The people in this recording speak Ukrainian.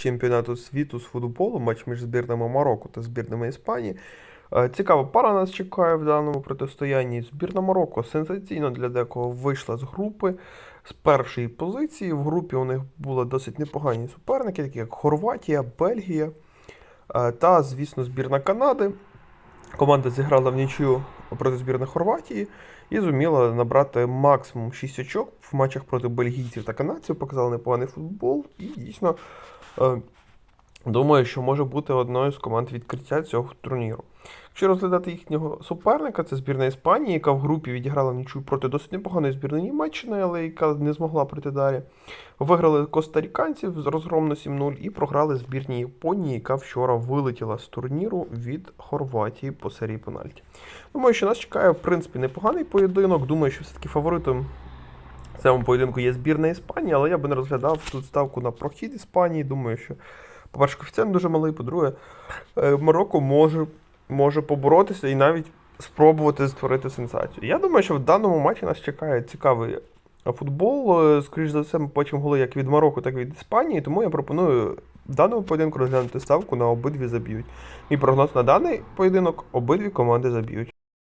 чемпіонату світу з футболу, матч між збірними Марокко та збірними Іспанії. Е, Цікава пара нас чекає в даному протистоянні. Збірна Марокко сенсаційно для декого вийшла з групи з першої позиції. В групі у них були досить непогані суперники, такі як Хорватія, Бельгія е, та, звісно, збірна Канади. Команда зіграла в нічию проти збірної Хорватії і зуміла набрати максимум 6 очок в матчах проти бельгійців та канадців. Показали непоганий футбол і дійсно е, думаю, що може бути одною з команд відкриття цього турніру. Якщо розглядати їхнього суперника, це збірна Іспанії, яка в групі відіграла нічию проти досить непоганої збірної Німеччини, але яка не змогла пройти далі. Виграли костаріканців з розгромно 7-0 і програли збірній Японії, яка вчора вилетіла з турніру від Хорватії по серії пенальті. Думаю, що нас чекає, в принципі, непоганий поєдинок. Думаю, що все-таки фаворитом в цьому поєдинку є збірна Іспанії, але я би не розглядав тут ставку на прохід Іспанії. Думаю, що, по-перше, коефіцієнт дуже малий, по-друге, е, Марокко може, може поборотися і навіть спробувати створити сенсацію. Я думаю, що в даному матчі нас чекає цікавий футбол. Е, Скоріше за все, ми бачимо голи як від Марокко, так і від Іспанії, тому я пропоную в даному поєдинку розглянути ставку на обидві заб'ють. Мій прогноз на даний поєдинок обидві команди заб'ють.